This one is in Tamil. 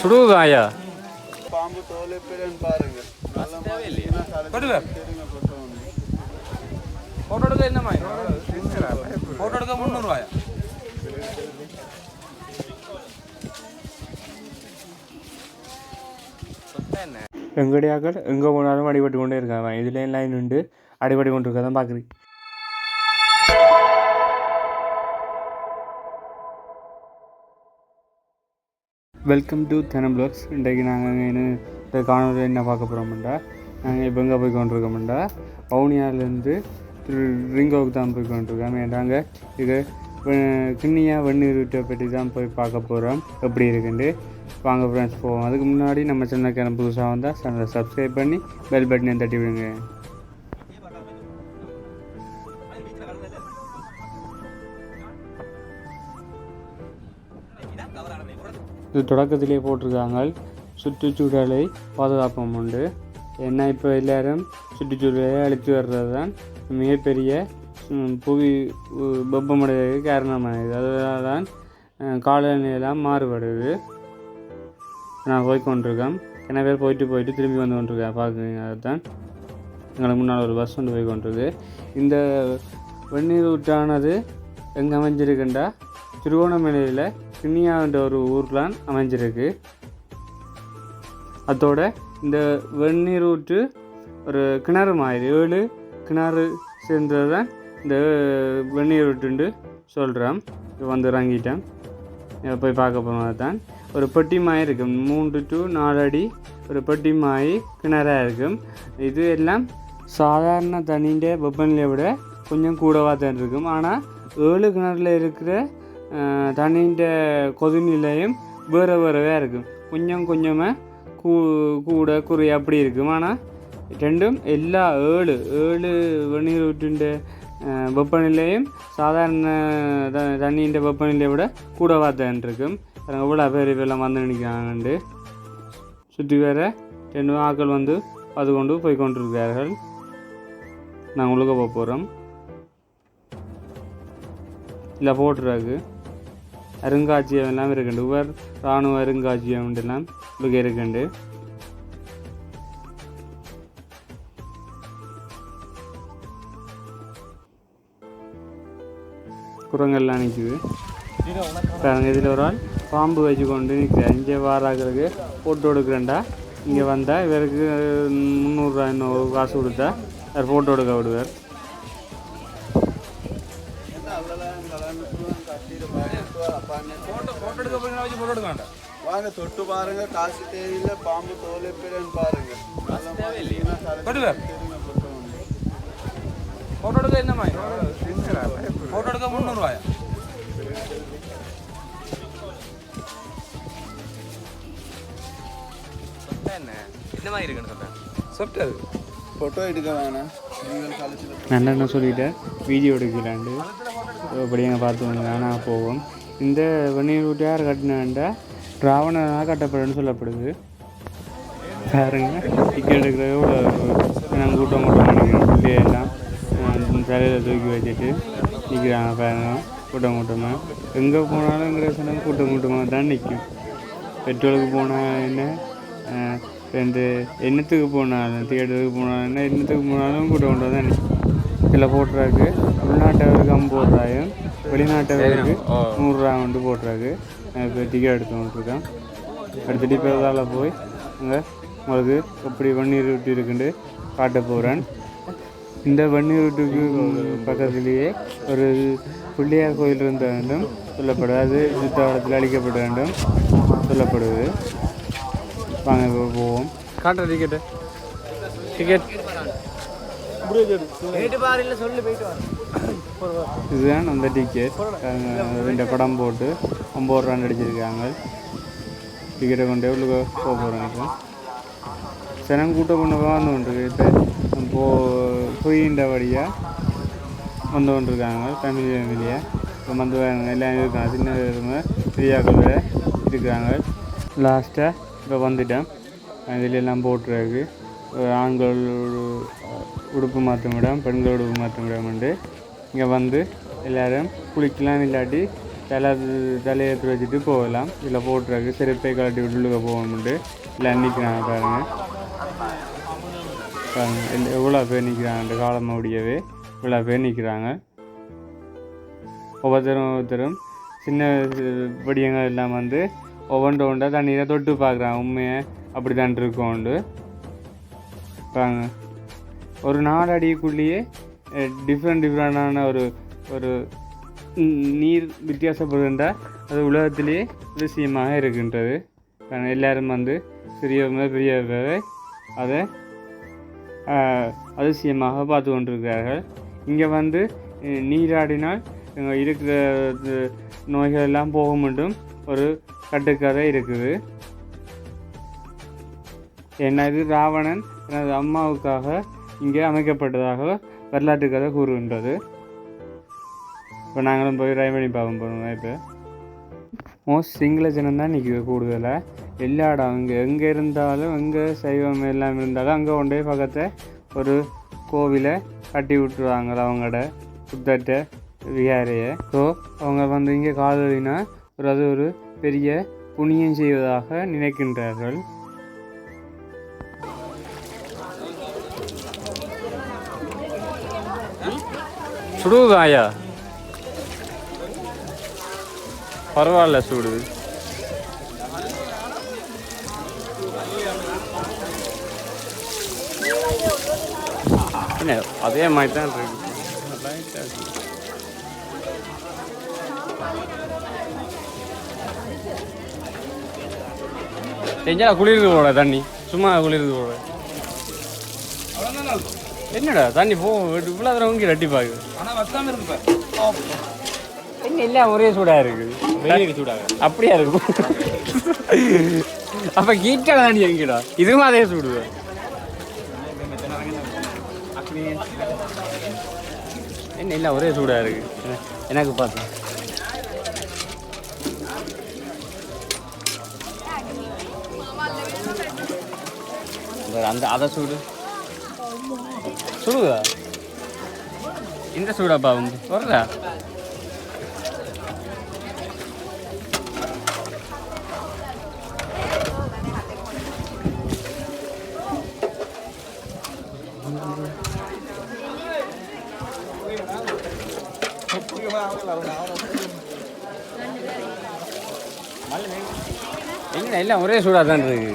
சுடுகாயா? பாம்பு தோல் எப்படின்னு பாருங்க போட்டோ எடுக்க என்னம்மா போனாலும் அடிபட்டு கொண்டே இருக்காங்க. இதுலேயும் லைன் உண்டு அடிபட்டு கொண்டு இருக்கதான் வெல்கம் டு தெனம் பிளாக்ஸ் இன்றைக்கு நாங்கள் என்ன இந்த காணொலியில் என்ன பார்க்க போகிறோம்டா நாங்கள் இப்போ எங்கே போய் கொண்டிருக்கோம்டா வவுனியாவிலேருந்து திரு ரிங்கோவுக்கு தான் போய் கொண்டிருக்கோம். நாங்கள் இது கிண்ணியா வெந்நீர் வீட்டை பற்றி தான் போய் பார்க்க போகிறோம் எப்படி இருக்குண்டு? வாங்க ஃப்ரெண்ட்ஸ் போவோம். அதுக்கு முன்னாடி நம்ம சேனலுக்கு புதுசாக வந்தால் சேனலை சப்ஸ்கிரைப் பண்ணி பெல் பட்டனை தட்டி விடுங்க. இது தொடக்கத்திலே போட்டிருக்காங்க. சுற்றுச்சூழலை பாதுகாப்போம் உண்டு. ஏன்னா இப்போ எல்லாரும் சுற்றுச்சூழலை அழித்து வர்றது தான் மிகப்பெரிய புவி வெப்பமடைவதற்கு காரணமானது. அதனால தான் காலநிலையெல்லாம் மாறுபடுது. நான் போய் கொண்டிருக்கேன் என்ன பேர் போயிட்டு போயிட்டு திரும்பி வந்து கொண்டிருக்கேன் பார்க்குறீங்க அதுதான் எங்களுக்கு முன்னால் ஒரு பஸ் வந்து போய் கொண்டிருக்கு இந்த வெந்நீர் ஊற்றானது எங்கே அமைஞ்சிருக்குண்டா? திருவோணமலையில் கிண்ணியான்ற ஒரு ஊர்லான் அமைஞ்சிருக்கு. அதோட இந்த வெந்நீர் ஊற்று ஒரு கிணறு மாதிரி ஏழு கிணறு சேர்ந்தது தான் இந்த வெந்நீர் ஊற்றுண்டு சொல்கிறோம் இப்போ வந்து இறங்கிட்டேன் போய் பார்க்க போனது தான் ஒரு பெட்டி மாய் இருக்கும் மூன்று டு நாலு அடி ஒரு பெட்டி மாய் கிணறாக இருக்கும் இது எல்லாம் சாதாரண தண்ணிൻ്റെ வெப்பநிலையை விட கொஞ்சம் கூடவாக தான் இருக்கும். ஆனால் ஏழு கிணறுல இருக்கிற தண்ணின்ற கொதிநிலையும் வேறு வேறவே இருக்கும் கொஞ்சம் கொஞ்சமாக கூ கூட குறை அப்படி இருக்கும் ஆனால் ரெண்டும் எல்லா ஏழு ஏழு வெந்நீர் ஊற்றின்ற வெப்பநிலையும் சாதாரண த தண்ணியின் வெப்பநிலையை விட கூட தான் இருக்கும் எவ்வளோ பேர் இப்பெல்லாம் வந்து நினைக்கிறாங்கண்டு சுற்றி வேற ரெண்டு ஆக்கள் வந்து அது கொண்டு போய் கொண்டிருக்கிறார்கள். நான் உழுக போக போகிறோம் இல்லை போட்டுருக்கு. அருங்காட்சியகம் எல்லாம் இருக்குண்டு உவர் இராணுவ அருங்காட்சியகம் எல்லாம் இங்கே இருக்குண்டு குரங்கெல்லாம் நிற்குது பாருங்க இதில் ஒரு ஆள் பாம்பு வச்சு கொண்டு நிற்கிறேன் இங்கே வாராக்களுக்கு ஃபோட்டோ எடுக்கிறேன்டா. இங்கே வந்தால் இவருக்கு முந்நூறுரூவா இன்னும் காசு கொடுத்தா அவர் ஃபோட்டோ எடுக்க விடுவார். ഫോട്ടോ ഫോട്ടോ എടുക്കാൻ പോയി വെച്ച് ഫോട്ടോ എടുക്കണ്ട வாங்க தொட்டு பாருங்க காசு தேவையில்ல பாம்பு தோல் எப்படின்னு பாருங்க நல்ல மாதிரினா കൊടുവേ சரிங்க போட்டோ வந்து ഫോട്ടോ എടുക്കാൻ എന്നാ മതി ഫോട്ടോ എടുക്കാൻ മുന്നൂറ് രൂപ என்ன மாதிரி இருக்குன்னு சொல்றேன் சொட்டு ஃபோட்டோ எடுக்க வேணாம் நீங்கள் கழிச்சு நான் என்ன சொல்லிட்டேன் வீடியோ எடுக்கலாண்டு அப்படியே பார்த்து ஆனால் போவோம் இந்த வெந்நீர் ஊட்டி ராவணனாக கட்டப்படுன்னு சொல்லப்படுது. பாருங்க டிக்கெட் எடுக்கிற எவ்வளோ நாங்கள் கூட்டம் கூட்டம் பண்ணிக்கிறோம் பிள்ளையெல்லாம் தலையில் தூக்கி வச்சுட்டு நிற்கிறாங்க பாருங்க கூட்டம் கூட்டமாக எங்கே போனாலும் சொன்னால் கூட்டம் கூட்டமாக தான் நிற்கும் பெட்ரோலுக்கு போனால் என்ன ரெண்டு எண்ணத்துக்கு போனாலும் தியேட்டருக்கு போனாலும் என்ன எண்ணத்துக்கு போனாலும் கூட்டம் கூட்டம் தான் நிற்கும் இதில் போட்டுறாக்கு உள்நாட்டவருக்கு ஐம்பது ரூபாயும் வெளிநாட்டவருக்கு நூறுரூவா வந்து போட்டுறாக்கு நான் இப்போ டிக்கெட் எடுத்து வந்துருக்கேன் எடுத்துட்டு இப்போ இதால் போய் அங்கே உங்களுக்கு எப்படி வெந்நீர் ஊட்டி இருக்குன்னு காட்ட போகிறேன் இந்த வெந்நீர் ஊட்டுக்கு பக்கத்துலேயே ஒரு பிள்ளையார் கோயில் இருந்த வேண்டும். சொல்லப்படுது. அது யுத்தகாலத்தில் அழிக்கப்பட வேண்டும். சொல்லப்படுது. வாங்க இப்போ போவோம். காட்டுற டிக்கெட்டு டிக்கெட் இதுதான் அந்த டிக்கெட் இந்த படம் போட்டு ஐம்பது ரூபா அடிச்சிருக்காங்க. டிக்கெட்டை கொண்டு உள்ள போக போகிறோம் இப்போ. ஜனம் கூட்டம் கொண்டு வந்து கொண்டிருக்கு இப்போ போ பொய்கின்ற வழியாக வந்து கொண்டிருக்காங்க. ஃபேமிலி ஃபேமிலியாக இப்போ வந்து எல்லாம் இருக்காங்க. சின்ன இருங்க பெரியாக்கள் வேறு இருக்கிறாங்க லாஸ்ட்டாக இப்போ வந்துட்டேன். இதில் எல்லாம் போட்டுருக்கு. ஆண்கள் உடுப்பு மாற்றும் இடம் பெண்கள் உடுப்பு மாற்றும் இடம் உண்டு. இங்கே வந்து எல்லோரும் குளிக்கலாம் இல்லாட்டி தலை தலையெடுத்து வச்சுட்டு போகலாம். இதில் போட்டுருக்கு செருப்பை கழட்டி விட்டு உள்ளுக்க போகணும்ட்டு இல்லை நிற்கிறாங்க பாருங்கள் பாருங்கள் எவ்வளோ பேர் நிற்கிறாங்க காலம் முடியவே இவ்வளோ பேர் நிற்கிறாங்க ஒவ்வொருத்தரும் ஒவ்வொருத்தரும் சின்ன படியங்கள் எல்லாம் வந்து ஒவ்வொன்று ஒன்றா தண்ணியை தொட்டு பார்க்குறாங்க. உண்மையை? அப்படி தான் இருக்கோண்டு பாருங்க ஒரு நாடடிக்குள்ளேயே டிஃப்ரெண்ட் டிஃப்ரெண்டான ஒரு ஒரு நீர் வித்தியாசப்படுகின்ற அது உலகத்திலேயே விஷயமாக இருக்கின்றது. பாருங்க, எல்லாரும் வந்து சிறியவங்க பெரியவர்கள் அதை அதிசயமாக பார்த்து கொண்டிருக்கிறார்கள் இங்கே வந்து நீராடினால் இருக்கிற நோய்கள் எல்லாம் போக மட்டும் ஒரு கட்டுக்கதை இருக்குது என்ன இது ராவணன் தனது அம்மாவுக்காக இங்கே அமைக்கப்பட்டதாக வரலாற்று கதை கூறுகின்றது. இப்போ நாங்களும் போய் ட்ரை பண்ணி பார்க்க இப்போ? மோஸ்ட் சிங்கள ஜனம் தான் நிற்கிது கூடுதலாக எல்லா இடம் இங்கே எங்கே இருந்தாலும் எங்கே சைவம் எல்லாம் இருந்தாலும் அங்கே கொண்டே பக்கத்தை ஒரு கோவிலை கட்டி விட்டுருவாங்க அவங்களோட புத்தட்ட விகாரையை. ஸோ அவங்க வந்து இங்கே காதலினா ஒரு அது ஒரு பெரிய புண்ணியம் செய்வதாக நினைக்கின்றார்கள். சுடுகாயா? பரவாயில்ல சுடு. அதே மாதிரி தான் இருக்கு. லைட்டா செஞ்சா போட தண்ணி. சும்மா குளிருக்கு போட. என்னடா தண்ணி போ இவ்வளோ இங்கே ரெட்டி பாக்குது ஆனா வத்தாம இருக்கு என்ன எல்லாம் ஒரே சூடா இருக்குது வெயிலுக்கு சூடாக அப்படியா இருக்கும் அப்ப கீட்டா தாண்டி எங்கடா? இதுவும் அதே சூடுவேன் என்ன இல்லை ஒரே சூடா இருக்கு. என- எனக்கு பார்த்தேன் இந்த- அந்த அதை சூடு. சுடுதா? இந்த சூடாப்பா வந்து. வருதா என்ன எல்லாம் ஒரே சூடாக தான் இருக்கு.